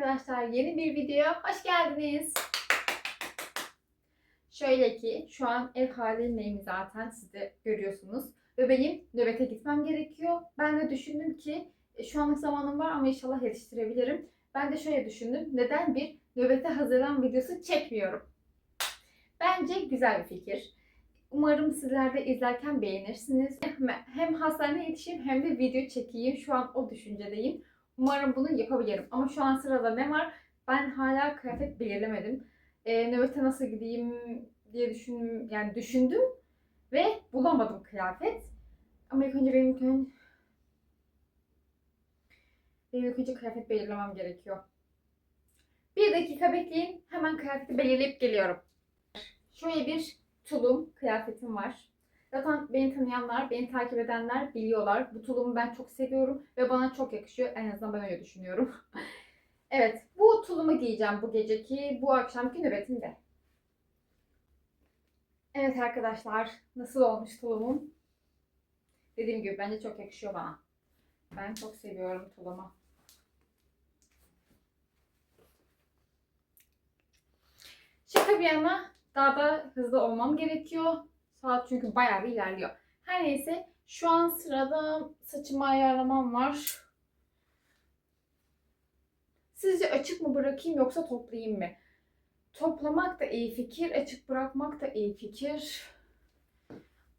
arkadaşlar yeni bir videoya hoş geldiniz. Şöyle ki şu an ev halindeyim zaten siz de görüyorsunuz. Ve benim nöbete gitmem gerekiyor. Ben de düşündüm ki e, şu anlık zamanım var ama inşallah yetiştirebilirim. Ben de şöyle düşündüm. Neden bir nöbete hazırlan videosu çekmiyorum? Bence güzel bir fikir. Umarım sizler de izlerken beğenirsiniz. Hem hastaneye yetişeyim hem de video çekeyim. Şu an o düşüncedeyim. Umarım bunu yapabilirim. Ama şu an sırada ne var? Ben hala kıyafet belirlemedim. Ee, nöbete nasıl gideyim diye düşün, yani düşündüm ve bulamadım kıyafet. Ama ilk önce benim önce, benim ilk önce kıyafet belirlemem gerekiyor. Bir dakika bekleyin. Hemen kıyafeti belirleyip geliyorum. Şöyle bir tulum kıyafetim var. Zaten beni tanıyanlar, beni takip edenler biliyorlar. Bu tulumu ben çok seviyorum ve bana çok yakışıyor. En azından ben öyle düşünüyorum. evet, bu tulumu giyeceğim bu geceki, bu akşamki nöbetimde. Evet arkadaşlar, nasıl olmuş tulumum? Dediğim gibi bence çok yakışıyor bana. Ben çok seviyorum tulumu. Şaka bir yana daha da hızlı olmam gerekiyor. Saat çünkü bayağı bir ilerliyor. Her neyse şu an sırada saçımı ayarlamam var. Sizce açık mı bırakayım yoksa toplayayım mı? Toplamak da iyi fikir, açık bırakmak da iyi fikir.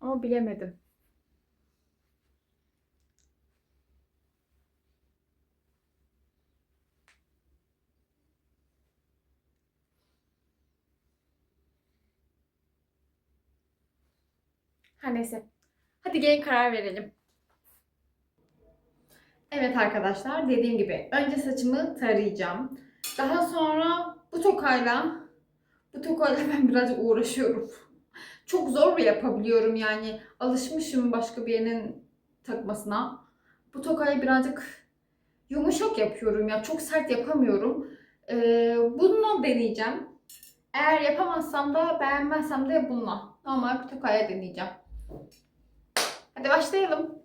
Ama bilemedim. Her neyse. Hadi gelin karar verelim. Evet arkadaşlar dediğim gibi önce saçımı tarayacağım. Daha sonra bu tokayla bu tokayla ben birazcık uğraşıyorum. Çok zor yapabiliyorum yani. Alışmışım başka birinin takmasına. Bu tokayı birazcık yumuşak yapıyorum ya. Çok sert yapamıyorum. Ee, bunu deneyeceğim. Eğer yapamazsam da beğenmezsem de bununla. Normal bir tokaya deneyeceğim. Hadi başlayalım.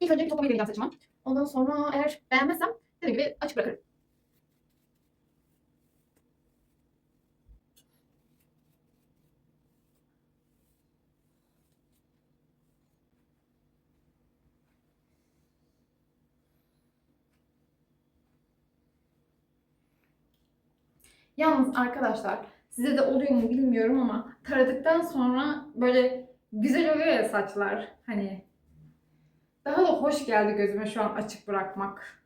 İlk önce bir toplamayı deneyeceğim saçıma. Ondan sonra eğer beğenmezsem dediğim gibi açık bırakırım. Yalnız arkadaşlar size de oluyor mu bilmiyorum ama taradıktan sonra böyle güzel oluyor ya saçlar. Hani daha da hoş geldi gözüme şu an açık bırakmak.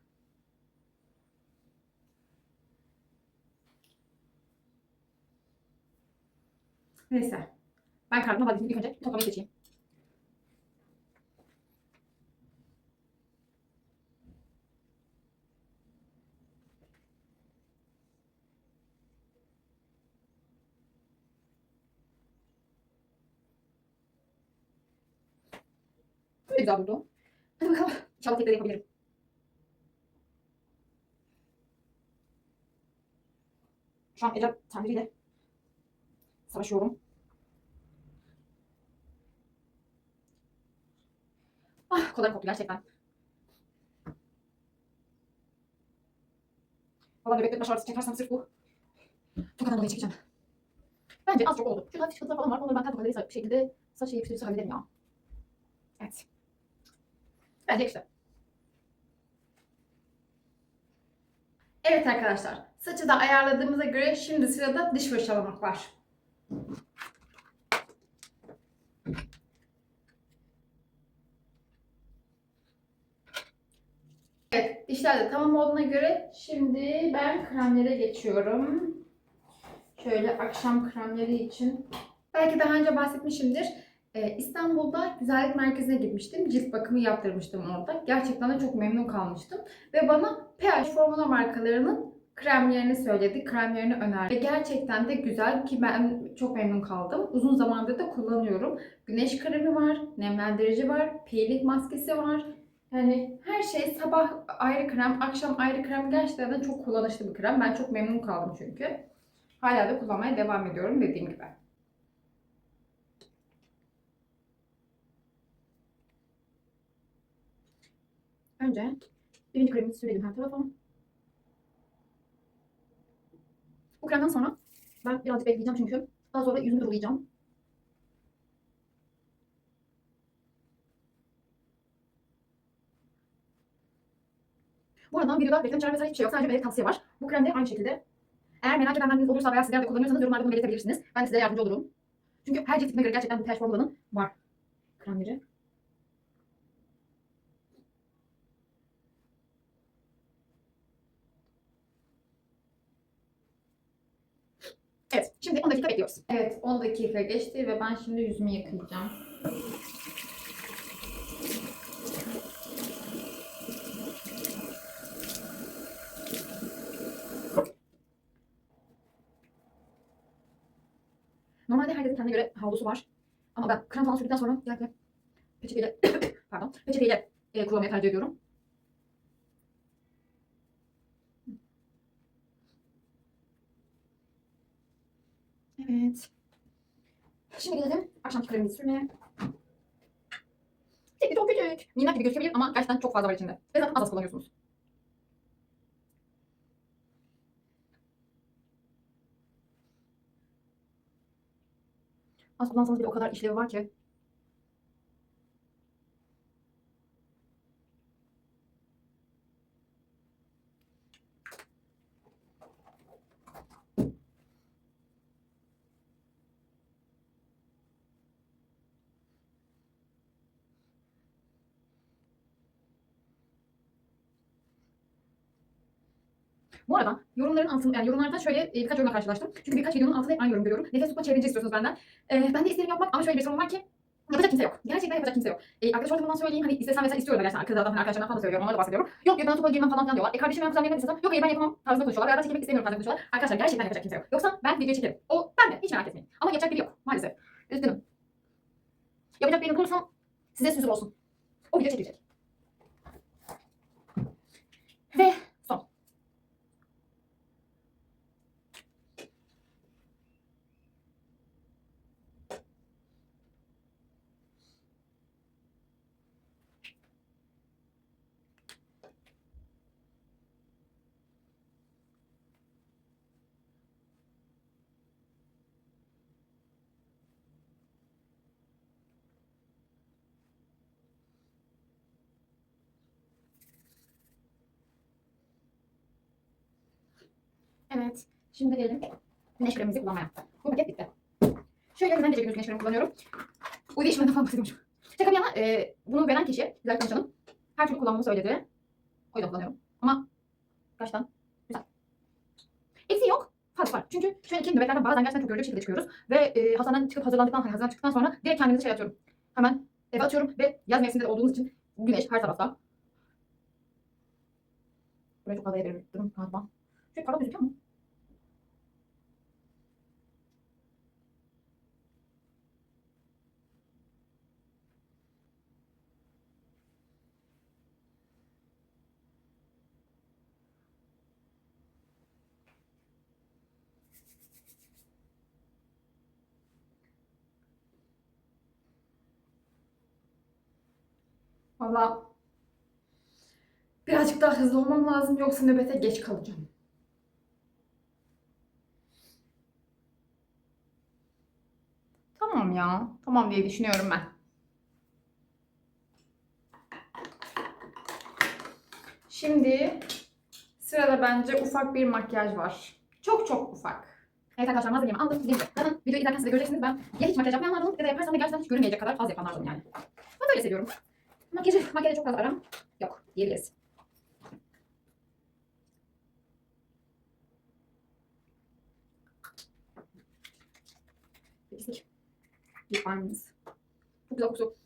Neyse. Ben karnıma vazgeçtim. İlk önce toplamayı seçeyim. Güzel durdu. Hadi bakalım. İnşallah tekrar yapabilirim. Şu an Ecel tandiriyle savaşıyorum. Ah kollarım koptu gerçekten. Valla nöbette baş ağrısı çekersem sırf bu. Tokadan dolayı çekeceğim. Bence az çok oldu. Şurada hafif çıkıntılar falan var. Onları ben tel tokalarıyla bir şekilde saçı yapıştırırsa hallederim ya. Evet. Bence işte. Evet arkadaşlar. Saçı da ayarladığımıza göre şimdi sırada diş fırçalamak var. Evet, dişler de tamam olduğuna göre şimdi ben kremlere geçiyorum. Şöyle akşam kremleri için. Belki daha önce bahsetmişimdir. Ee, İstanbul'da güzellik merkezine gitmiştim. Cilt bakımı yaptırmıştım orada. Gerçekten de çok memnun kalmıştım. Ve bana pH formula markalarının kremlerini söyledi. Kremlerini önerdi. Ve gerçekten de güzel ki ben çok memnun kaldım. Uzun zamandır da kullanıyorum. Güneş kremi var, nemlendirici var, peeling maskesi var. Yani her şey sabah ayrı krem, akşam ayrı krem gerçekten de çok kullanışlı bir krem. Ben çok memnun kaldım çünkü. Hala da kullanmaya devam ediyorum dediğim gibi. Önce birinci kremimizi sürelim her tarafa. Bu kremden sonra ben birazcık bekleyeceğim çünkü daha sonra yüzümü durulayacağım. Bu arada videoda reklam içeren vesaire hiçbir şey yok. Sadece bir tavsiye var. Bu krem de aynı şekilde. Eğer merak edenleriniz olursa veya sizler de kullanıyorsanız yorumlarda bunu belirtebilirsiniz. Ben size yardımcı olurum. Çünkü her cilt tipine göre gerçekten bu ters formulanın var kremleri. Evet, şimdi 10 dakika bekliyoruz. Evet, 10 dakika geçti ve ben şimdi yüzümü yıkayacağım. Normalde herkesin kendine göre havlusu var. Ama ben krem falan sürdükten sonra genellikle peçeteyle, pardon, peçeteyle e, kullanmayı tercih ediyorum. Evet. Şimdi gelelim akşamki kremimizi sürmeye. Tekli çok küçük. Minnak gibi gözükebilir ama gerçekten çok fazla var içinde. Ve zaten az az kullanıyorsunuz. Az kullansanız bile o kadar işlevi var ki. Bu arada yorumların altında, yani yorumlarda şöyle e, birkaç yorumla karşılaştım. Çünkü birkaç videonun altında hep aynı yorum görüyorum. Nefes tutma challenge istiyorsunuz benden. E, ben de isterim yapmak ama şöyle bir sorun var ki yapacak kimse yok. Gerçekten yapacak kimse yok. E, arkadaş ortamından söyleyeyim hani istesem mesela istiyorum gerçekten kız adam arkadaşlarımdan falan da söylüyorum. Onlara da bahsediyorum. Yok yok ben topa girmem falan filan diyorlar. E kardeşim ben kuzen yemek istesem yok hayır ben yapamam tarzında konuşuyorlar. Veya ben çekmek istemiyorum tarzında konuşuyorlar. Arkadaşlar gerçekten yapacak kimse yok. Yoksa ben video çekerim. O ben de hiç merak etmeyin. Ama yapacak biri yok maalesef. Üzgünüm. Yapacak birini bulursam size sözüm olsun. O video çekilecek. Ve Evet. Şimdi gelelim güneş kremimizi kullanmaya. Bu paket bitti. Şöyle güzel güneş kremi kullanıyorum. Uydu işlerinden falan bahsediyormuşum. Şaka bir yana e, bunu veren kişi, güzel tanışalım. Her türlü kullanmamı söyledi. O yüzden kullanıyorum. Ama gerçekten güzel. Eksiği yok. Fark var. Çünkü şöyle iki nöbetlerden bazen gerçekten çok bir şekilde çıkıyoruz. Ve e, hastaneden çıkıp hazırlandıktan sonra, hazırlanıp çıktıktan sonra direkt kendimizi şey atıyorum. Hemen eve atıyorum ve yaz mevsiminde olduğumuz için güneş her tarafta. Buraya çok fazla yer durum galiba. Şöyle parmak gözüküyor mu? Valla birazcık daha hızlı olmam lazım yoksa nöbete geç kalacağım. Tamam ya. Tamam diye düşünüyorum ben. Şimdi sırada bence ufak bir makyaj var. Çok çok ufak. Evet arkadaşlar malzememi aldım. Gibi zaten videoyu izlerken siz de göreceksiniz. Ben ya hiç makyaj yapmayanlardanım ya da yaparsam da gerçekten hiç görünmeyecek kadar az yapanlardanım yani. Ben böyle seviyorum. Makyajı, makyajı çok fazla aram yok diyebiliriz. Balmımız. Çok güzel kokusu.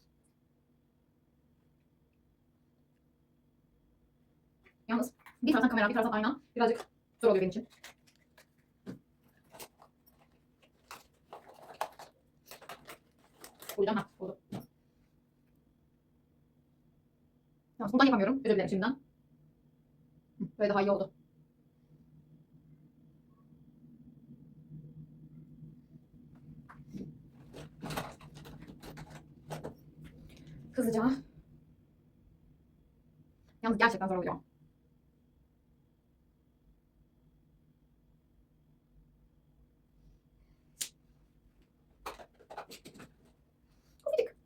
Yalnız bir taraftan kamera, bir taraftan ayna birazcık zor oluyor benim için. Buradan ha, oldu. Yalnız bundan yapamıyorum. Özür dilerim şimdiden. Böyle daha iyi oldu. Hızlıca. Yalnız gerçekten zor oluyor.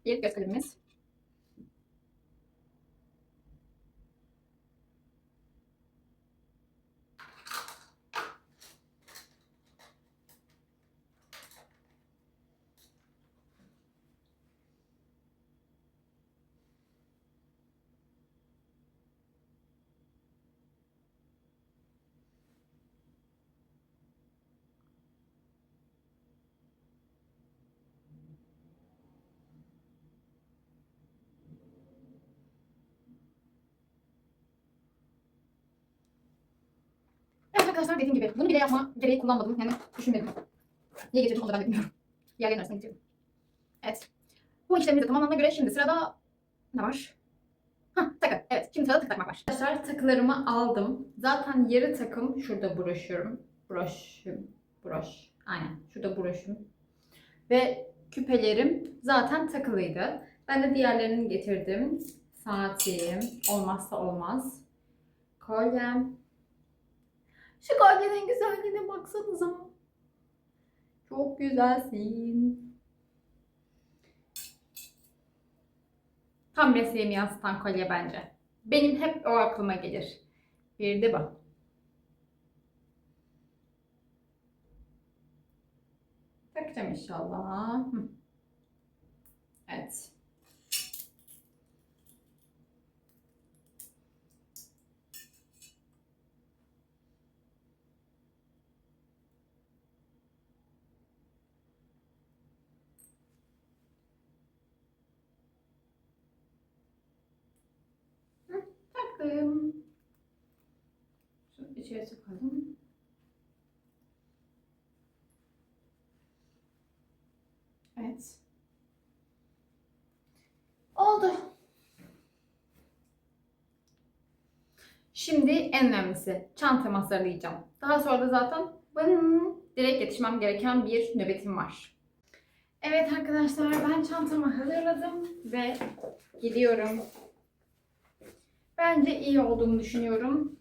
Bir göz kalemimiz. Evet arkadaşlar dediğim gibi bunu bile yapma gereği kullanmadım. Yani düşünmedim. Niye getirdim onu da ben bilmiyorum. Diğerlerinin arasına getirdim. Evet. Bu işlemimiz de tamamlandığına göre şimdi sırada ne var? Hah takı. Evet şimdi sırada takı takmak var. Arkadaşlar takılarımı aldım. Zaten yarı takım şurada broşürüm. Broşüm. Broş. Aynen. Şurada broşüm. Ve küpelerim zaten takılıydı. Ben de diğerlerini getirdim. Saatim. Olmazsa olmaz. Kolyem. Şu kolyenin güzelliğine baksanıza. Çok güzelsin. Tam mesleğimi yansıtan kolye bence. Benim hep o aklıma gelir. Bir de bu. Takacağım inşallah. Evet. Taktım. Şunu içeri sokalım. Evet. Oldu. Şimdi en önemlisi çantamı hazırlayacağım. Daha sonra da zaten bın, direkt yetişmem gereken bir nöbetim var. Evet arkadaşlar ben çantamı hazırladım ve gidiyorum. Bence iyi olduğunu düşünüyorum.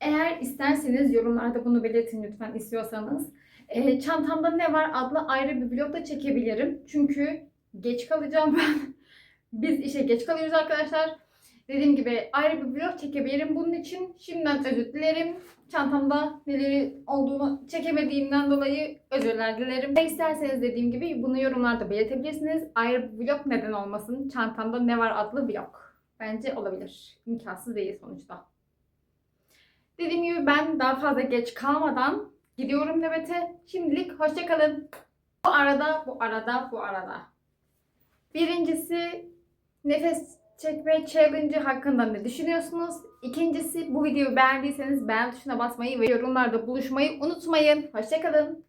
Eğer isterseniz yorumlarda bunu belirtin lütfen istiyorsanız. Ee, çantamda ne var adlı ayrı bir vlog da çekebilirim. Çünkü geç kalacağım ben. Biz işe geç kalıyoruz arkadaşlar. Dediğim gibi ayrı bir vlog çekebilirim bunun için. Şimdiden özür dilerim. Çantamda neleri olduğunu çekemediğimden dolayı özürler dilerim. Ve isterseniz dediğim gibi bunu yorumlarda belirtebilirsiniz. Ayrı bir vlog neden olmasın. Çantamda ne var adlı vlog. Bence olabilir. İmkansız değil sonuçta. Dediğim gibi ben daha fazla geç kalmadan gidiyorum nöbete. Şimdilik hoşçakalın. Bu arada, bu arada, bu arada. Birincisi nefes çekme challenge hakkında ne düşünüyorsunuz? İkincisi bu videoyu beğendiyseniz beğen tuşuna basmayı ve yorumlarda buluşmayı unutmayın. Hoşçakalın.